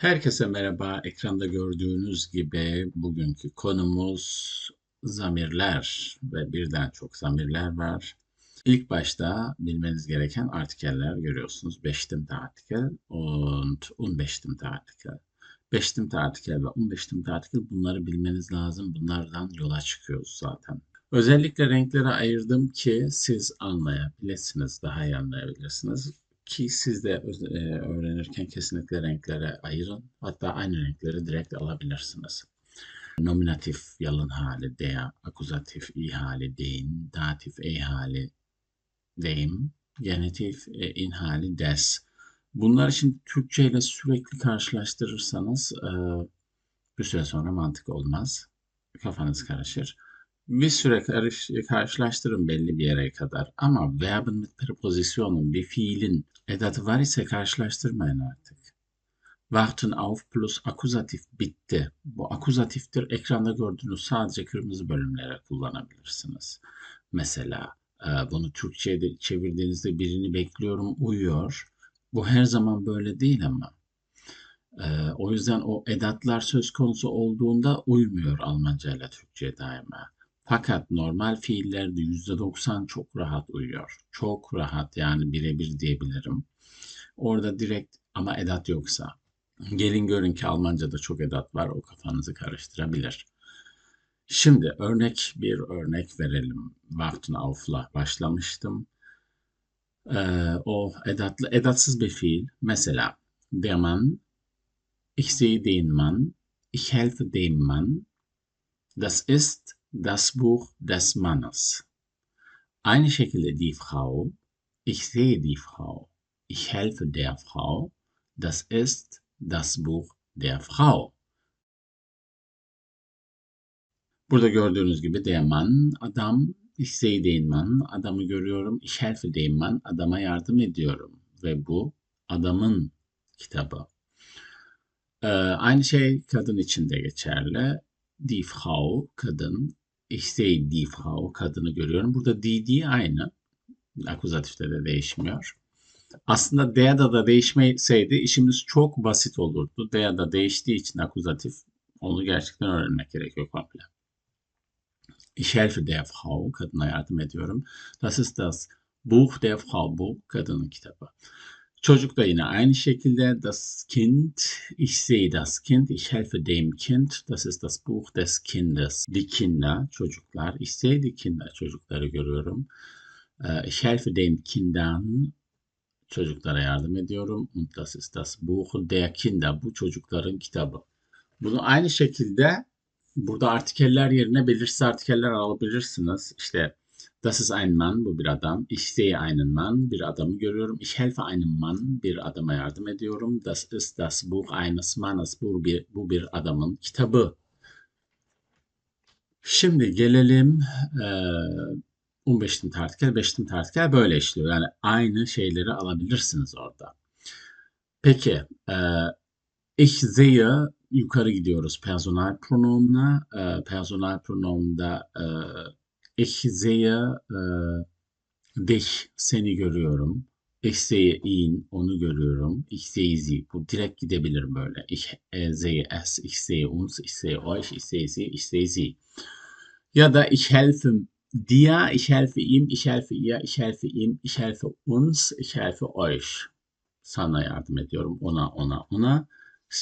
Herkese merhaba. Ekranda gördüğünüz gibi bugünkü konumuz zamirler ve birden çok zamirler var. İlk başta bilmeniz gereken artikeller görüyorsunuz. Bestimmte Artikel und unbestimmte Artikel. Bestimmte Artikel ve unbestimmte Artikel bunları bilmeniz lazım. Bunlardan yola çıkıyoruz zaten. Özellikle renklere ayırdım ki siz anlayabilirsiniz, daha iyi anlayabilirsiniz ki siz de e, öğrenirken kesinlikle renklere ayırın. Hatta aynı renkleri direkt alabilirsiniz. Nominatif yalın hali der, akuzatif i hali den, datif e hali dem, genitif e, in hali des. Bunlar şimdi Türkçe ile sürekli karşılaştırırsanız e, bir süre sonra mantık olmaz. Kafanız karışır bir süre karış, karşılaştırın belli bir yere kadar. Ama verbin mit preposisyonun bir fiilin edatı var ise karşılaştırmayın artık. Warten auf plus akuzatif bitti. Bu akuzatiftir. Ekranda gördüğünüz sadece kırmızı bölümlere kullanabilirsiniz. Mesela e, bunu Türkçe'ye çevirdiğinizde birini bekliyorum uyuyor. Bu her zaman böyle değil ama. E, o yüzden o edatlar söz konusu olduğunda uymuyor Almanca ile Türkçe daima. Fakat normal fiillerde %90 çok rahat uyuyor. Çok rahat yani birebir diyebilirim. Orada direkt ama edat yoksa. Gelin görün ki Almanca'da çok edat var. O kafanızı karıştırabilir. Şimdi örnek bir örnek verelim. Warten auf'la başlamıştım. Ee, o edatlı, edatsız bir fiil. Mesela der ich sehe den Mann, ich helfe dem Mann. Das ist das Buch des Mannes. Aynı şekilde die Frau, ich sehe die Frau, ich helfe der Frau, das ist das Buch der Frau. Burada gördüğünüz gibi der Mann, adam, ich sehe den Mann, adamı görüyorum, ich helfe dem Mann, adama yardım ediyorum. Ve bu adamın kitabı. Ee, aynı şey kadın için de geçerli. Die Frau, kadın, işte die Frau kadını görüyorum. Burada die die aynı. Akuzatifte de değişmiyor. Aslında der da da değişmeseydi işimiz çok basit olurdu. Der da değiştiği için akuzatif onu gerçekten öğrenmek gerekiyor komple. Ich helfe der Frau, kadına yardım ediyorum. Das ist das Buch der Frau, bu kadının kitabı. Çocuk da yine aynı şekilde das Kind, ich sehe das Kind, ich helfe dem Kind, das ist das Buch des Kindes. Die Kinder, çocuklar, ich sehe die Kinder, çocukları görüyorum. Äh, ich helfe den Kindern, çocuklara yardım ediyorum. Und das ist das Buch der Kinder, bu çocukların kitabı. Bunu aynı şekilde burada artikeller yerine belirsiz artikeller alabilirsiniz. İşte Das ist ein Mann, bu bir adam. Ich sehe einen Mann, bir adamı görüyorum. Ich helfe einem Mann, bir adama yardım ediyorum. Das ist das Buch eines Mannes, bu bir, bu bir adamın kitabı. Şimdi gelelim e, 15. artikel, 5. artikel böyle işliyor. Yani aynı şeyleri alabilirsiniz orada. Peki, e, ich sehe yukarı gidiyoruz personal pronomuna. E, personal pronomda e, Sehe e, dich, seni görüyorum. Sehe ihn, onu görüyorum. Sehe sie, bu direkt gidebilir böyle. Ich e, es, sehe uns, sehe euch, sie, ich sehe sie. Ya da ich helfe dir, ich helfe ihm, ich helfe ihr, ich helfe ihm, ich helfe uns, ich helfe euch. Sana yardım ediyorum, ona, ona, ona.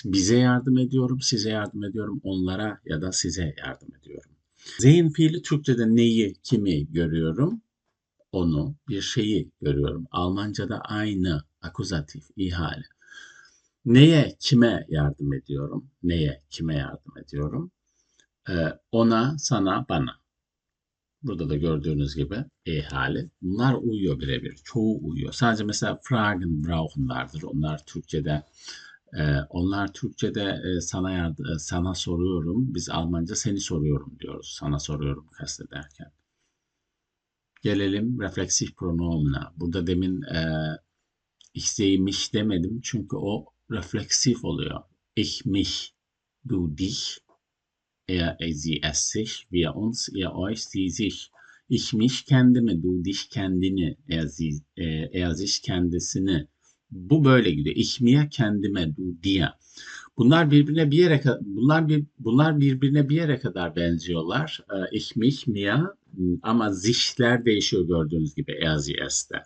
Bize yardım ediyorum, size yardım ediyorum, onlara ya da size yardım ediyorum. Zeyn fiili Türkçe'de neyi, kimi görüyorum? Onu, bir şeyi görüyorum. Almanca'da aynı, akuzatif, ihale. Neye, kime yardım ediyorum? Neye, kime yardım ediyorum? Ee, ona, sana, bana. Burada da gördüğünüz gibi e. Bunlar uyuyor birebir. Çoğu uyuyor. Sadece mesela fragen, brauchen vardır. Onlar Türkçe'de onlar Türkçe'de sana sana soruyorum, biz Almanca seni soruyorum diyoruz. Sana soruyorum kastederken. Gelelim refleksif pronomuna. Burada demin e, mich demedim çünkü o refleksif oluyor. Ich mich, du dich, er, er sie, es sich, wir uns, ihr euch, sie sich. Ich mich kendimi, du dich kendini, er, sie, er sich kendisini, Bu böyle gidiyor. Ich kendime, du dir. Bunlar birbirine bir yere bunlar bir bunlar birbirine bir yere kadar benziyorlar. Äh, ich mich ama zichler değişiyor gördüğünüz gibi er sie es'te.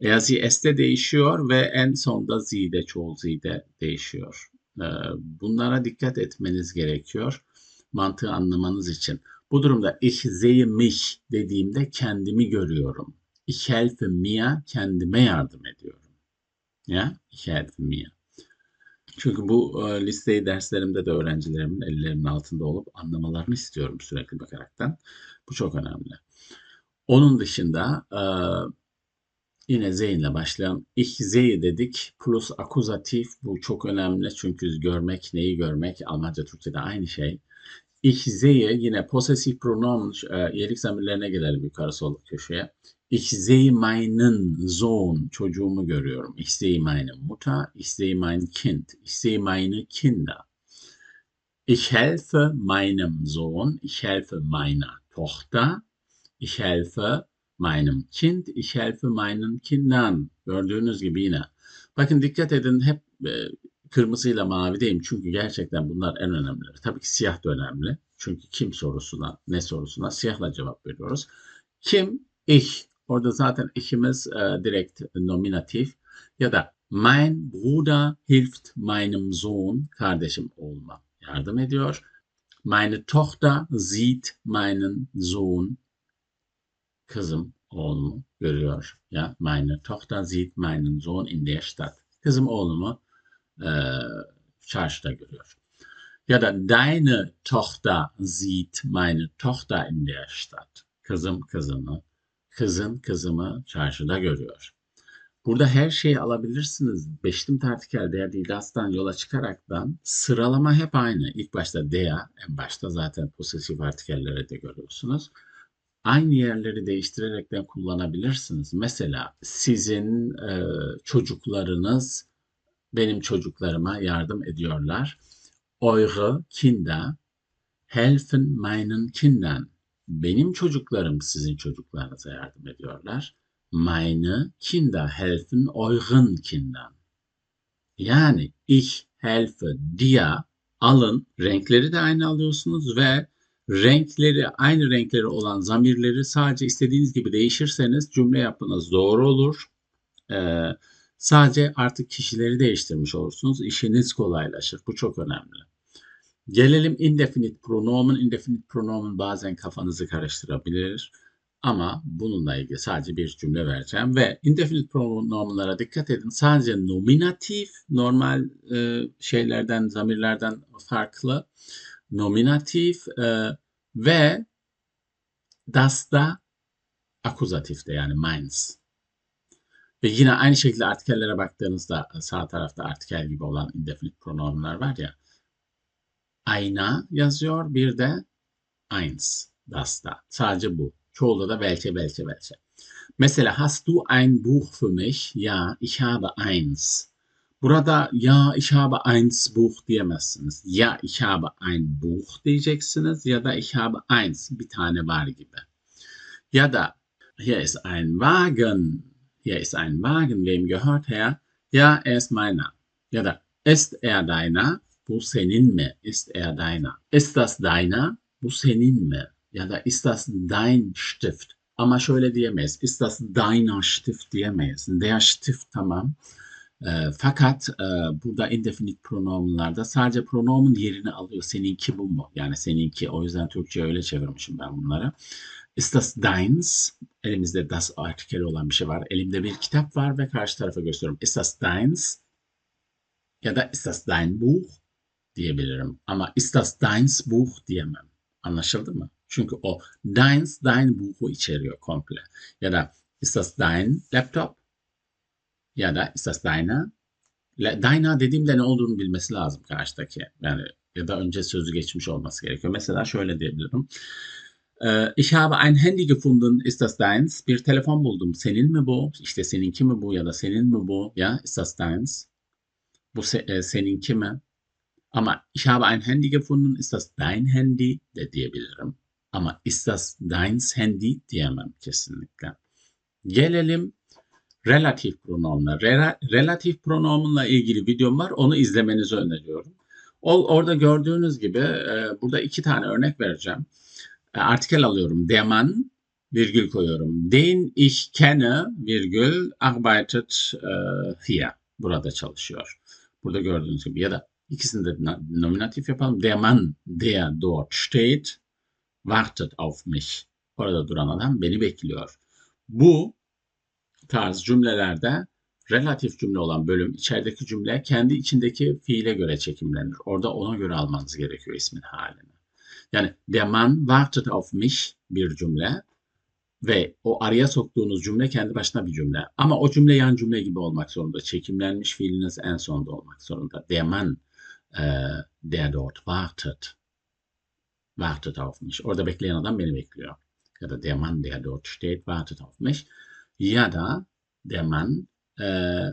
Er sie es'te değişiyor ve en sonda zide çoğul zide değişiyor. Äh, bunlara dikkat etmeniz gerekiyor mantığı anlamanız için. Bu durumda ich sehe mich dediğimde kendimi görüyorum. Ich helfe mir kendime yardım ediyorum. Ya, helfe mir. Çünkü bu e, listeyi derslerimde de öğrencilerimin ellerinin altında olup anlamalarını istiyorum sürekli bakaraktan. Bu çok önemli. Onun dışında e, yine Zeyn'le başlayan ich sehe dedik plus akuzatif bu çok önemli çünkü görmek neyi görmek Almanca Türkçe'de aynı şey. Ich sehe yine possessive pronoun e, iyilik zamirlerine gelelim yukarı sol köşeye. Ich sehe meinen Sohn, çocuğumu görüyorum. Ich sehe meine Mutter, ich sehe mein Kind, ich sehe meine Kinder. Ich helfe meinem Sohn, ich helfe meiner Tochter, ich helfe meinem Kind, ich helfe meinen Kindern. Gördüğünüz gibi yine. Bakın dikkat edin hep e, kırmızıyla mavideyim çünkü gerçekten bunlar en önemlileri. Tabii ki siyah da önemli. Çünkü kim sorusuna, ne sorusuna siyahla cevap veriyoruz. Kim? Ich. Orada zaten işimiz e, direkt nominatif. Ya da mein Bruder hilft meinem Sohn, kardeşim olma yardım ediyor. Meine Tochter sieht meinen Sohn, kızım oğlumu görüyor. Ya, meine Tochter sieht meinen Sohn in der Stadt. Kızım oğlumu e, çarşıda görüyor. Ya da deine Tochter sieht meine Tochter in der Stadt. Kızım kızımı, kızın kızımı çarşıda görüyor. Burada her şeyi alabilirsiniz. Beşlim tartikel der didastan yola çıkaraktan sıralama hep aynı. İlk başta dea, en başta zaten posesif artikellere de görüyorsunuz. Aynı yerleri değiştirerekten kullanabilirsiniz. Mesela sizin e, çocuklarınız benim çocuklarıma yardım ediyorlar. Eure Kinder helfen meinen Kindern. Benim çocuklarım sizin çocuklarınıza yardım ediyorlar. Meine Kinder helfen euren Kindern. Yani ich helfe dir alın. Renkleri de aynı alıyorsunuz ve renkleri aynı renkleri olan zamirleri sadece istediğiniz gibi değişirseniz cümle yapmanız doğru olur. Ee, sadece artık kişileri değiştirmiş olursunuz. İşiniz kolaylaşır. Bu çok önemli. Gelelim indefinite pronomen. Indefinite pronomen bazen kafanızı karıştırabilir. Ama bununla ilgili sadece bir cümle vereceğim ve indefinite pronomenlara dikkat edin. Sadece nominatif normal e, şeylerden, zamirlerden farklı. Nominatif e, ve das da akuzatifte yani meins. Ve yine aynı şekilde artikellere baktığınızda sağ tarafta artikel gibi olan indefinite pronomenlar var ya. Ayna yazıyor bir de eins das'ta. Sadece bu. Çoğulda da welche, welche, welche. Mesela hast du ein Buch für mich? Ja, ich habe eins. Burada ya ich habe eins Buch diyemezsiniz. Ya ich habe ein Buch diyeceksiniz ya da ich habe eins bir tane var gibi. Ya da hier ist ein Wagen. Hier ist ein Wagen. Wem gehört er? Ja, er ist meiner. Ya da ist er deiner? Bu senin mi? Ist er deiner? Ist das deiner? Bu senin mi? Ya da ist das dein Stift? Ama şöyle diyemeyiz. Ist das deiner Stift diyemeyiz. Der Stift tamam. E, fakat e, burada indefinite pronomenlarda sadece pronomen yerini alıyor. Seninki bu mu? Yani seninki. O yüzden Türkçe öyle çevirmişim ben bunları. Ist das deins? Elimizde das artikeli olan bir şey var. Elimde bir kitap var ve karşı tarafa gösteriyorum. Ist das deins? Ya da ist das dein Buch? Diyebilirim. Ama ist das deins Buch diyemem. Anlaşıldı mı? Çünkü o deins, dein Buch'u içeriyor komple. Ya da ist das dein laptop? Ya da ist das deine? Deine dediğimde ne olduğunu bilmesi lazım karşıdaki. Yani ya da önce sözü geçmiş olması gerekiyor. Mesela şöyle diyebilirim. Äh, ich habe ein Handy gefunden, ist das deins? Bir telefon buldum. Senin mi bu? İşte seninki mi bu ya da senin mi bu? Ya, ist das deins? Bu se e, seninki mi? Ama ich habe ein Handy gefunden, ist das dein Handy de diyebilirim. Ama ist das deins Handy diyemem kesinlikle. Gelelim Relatif pronomlar. Rela- relatif pronomunla ilgili videom var. Onu izlemenizi öneriyorum. O, orada gördüğünüz gibi e, burada iki tane örnek vereceğim. E, artikel alıyorum. Der Mann virgül koyuyorum. Den ich kenne virgül arbeitet e, hier. Burada çalışıyor. Burada gördüğünüz gibi ya da ikisini de na- nominatif yapalım. Der Mann, der dort steht, wartet auf mich. Orada duran adam beni bekliyor. Bu tarz cümlelerde relatif cümle olan bölüm içerideki cümle kendi içindeki fiile göre çekimlenir. Orada ona göre almanız gerekiyor ismin halini. Yani der Mann wartet auf mich bir cümle ve o araya soktuğunuz cümle kendi başına bir cümle. Ama o cümle yan cümle gibi olmak zorunda. Çekimlenmiş fiiliniz en sonda olmak zorunda. Der Mann, e, der dort wartet. Wartet auf mich. Orada bekleyen beni bekliyor. Ya da der Mann, der dort steht, wartet auf mich. Ya da der Mann, e,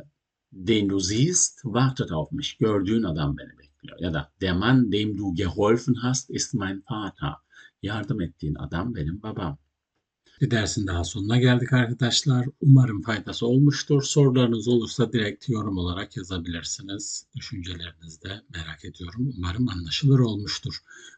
den du siehst, wartet auf mich. Gördüğün adam beni bekliyor. Da der Mann, dem du geholfen hast, ist mein Vater. Yardım ettiğin adam benim babam. Bir dersin daha sonuna geldik arkadaşlar. Umarım faydası olmuştur. Sorularınız olursa direkt yorum olarak yazabilirsiniz. Düşüncelerinizi de merak ediyorum. Umarım anlaşılır olmuştur.